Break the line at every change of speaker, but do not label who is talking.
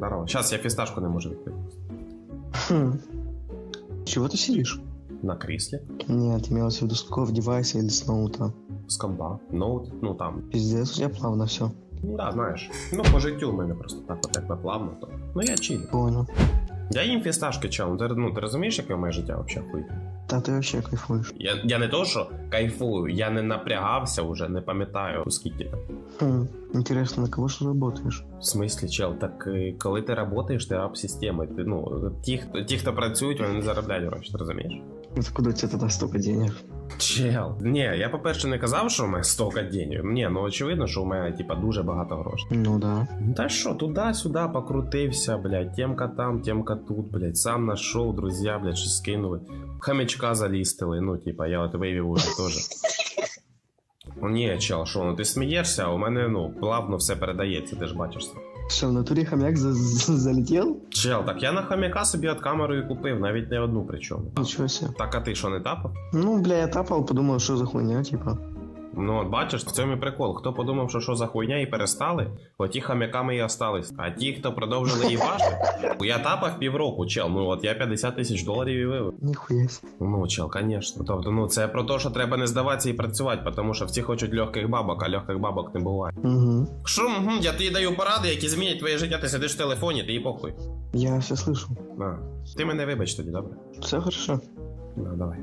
Здорово. Сейчас я фисташку не можу відкрити.
Хм. Чего ты сидишь?
На кріслі.
Нет, имелось в виду с какого девайса или с ноута.
З комба. Ноут, ну там.
Пиздец, у тебя плавно все.
Ну да, знаєш. Ну, по життю в мене просто так от якби плавно, то. Ну я чилю.
Понял.
Я їм фісташки чел. Ти, ну, ти розумієш, яке моє життя взагалі хуй?
Да ты вообще кайфуешь.
Я, я не то, що кайфую, я не напрягався вже, не пам'ятаю, скільки там.
Хм. Интересно, на кого же работаешь?
В смислі, чел, так е, коли ти працюєш, ти раб системи. Ти, ну, ті, хто- ті, хто працюють, вони не заробляють гроші, ти розумієш?
Откуда у тебя тогда столько денег?
Чел. Ні, я, по-перше, не казав, що у мене стільки денег. Ні, ну очевидно, що у мене, типа, дуже багато грошей.
Ну да.
Та що, туди-сюди покрутився, блядь, темка там, темка тут, блядь, сам нашов, друзі, блядь, щось скинули. Хомячка залістили, ну, типа, я от вивів уже теж. Ну ні, чел, що, ну ти смієшся, а у мене, ну, плавно все передається, ти ж бачиш.
Що, в натуре хомяк за- за- залетел?
Чел, так я на хомяка собі от камерою купив, навіть не одну причому.
Ничего себе.
Так, а ти що, не тапав?
Ну, бля, я тапал, подумал, что за хуйня, типа.
Ну, от бачиш, в цьому і прикол. Хто подумав, що що за хуйня і перестали, оті хам'яками і остались. А ті, хто продовжили їбашити, я тапав півроку, чел. Ну от я 50 тисяч доларів і вивив.
Нихуя себе.
Ну, чел, звісно. Тобто, ну це про те, що треба не здаватися і працювати, тому що всі хочуть легких бабок, а легких бабок не буває.
Угу.
Що, угу, я тобі даю поради, які змінять твоє життя, ти сидиш в телефоні, ти і похуй.
Я все слышу.
На. Ти мене вибач тоді, добре?
Все хорошо.
На, давай.